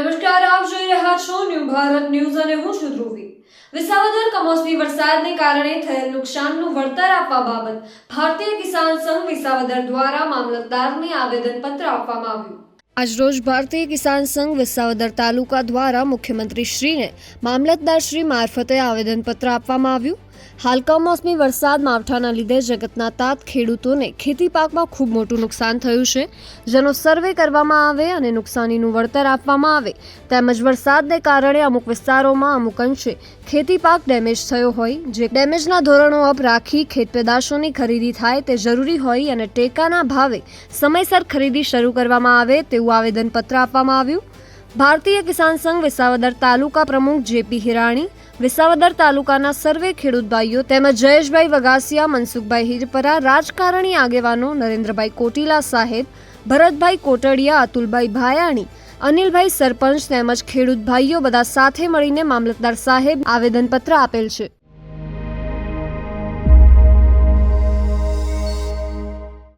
નમસ્કાર, આપ જોઈ રહ્યા છો ન્યૂ ભારત ન્યૂઝ અને હું છું ધ્રુવી. વિસાવદર કમોસમી વરસાદને કારણે થયેલ નુકસાનનું વળતર આપવા બાબત ભારતીય કિસાન સંઘ વિસાવદર દ્વારા મામલતદારને આવેદનપત્ર આપવામાં આવ્યું. આજરોજ ભારતીય કિસાન સંઘ વિસાવદર તાલુકા દ્વારા મુખ્યમંત્રી શ્રીને મામલતદાર શ્રી મારફતે આવેદનપત્ર આપવામાં આવ્યું. હાલ કમોસમી વરસાદ માવઠાના લીધે જગતના તાત ખેડૂતોને ખેતી પાકમાં ખૂબ મોટું નુકસાન થયું છે. જેનો સર્વે કરવામાં આવે અને નુકસાનીનું વળતર આપવામાં આવે, તેમજ વરસાદને કારણે અમુક વિસ્તારોમાં અમુક અંશે ખેતી પાક ડેમેજ થયો હોય. જે ડેમેજના ધોરણો અપ રાખી ખેત પેદાશોની ખરીદી થાય તે જરૂરી હોય અને ટેકાના ભાવે સમયસર ખરીદી શરૂ કરવામાં આવે તેવું આવેદનપત્ર આપવામાં આવ્યું. ભારતીય કિસાન સંઘ વિસાવદર તાલુકા પ્રમુખ જેપી હિરાણી, વિસાવદર તાલુકાના સર્વે ખેડૂત ભાઈઓ તેમજ જયેશભાઈ વગાસિયા, મનસુખભાઈ હિરપરા, રાજકારણી આગેવાનો નરેન્દ્રભાઈ કોટીલા સાહેબ, ભરતભાઈ કોટડિયા, અતુલભાઈ ભાયાણી, અનિલભાઈ સરપંચ તેમજ ખેડૂત ભાઈઓ બધા સાથે મળીને મામલતદાર સાહેબ આવેદનપત્ર આપેલ છે.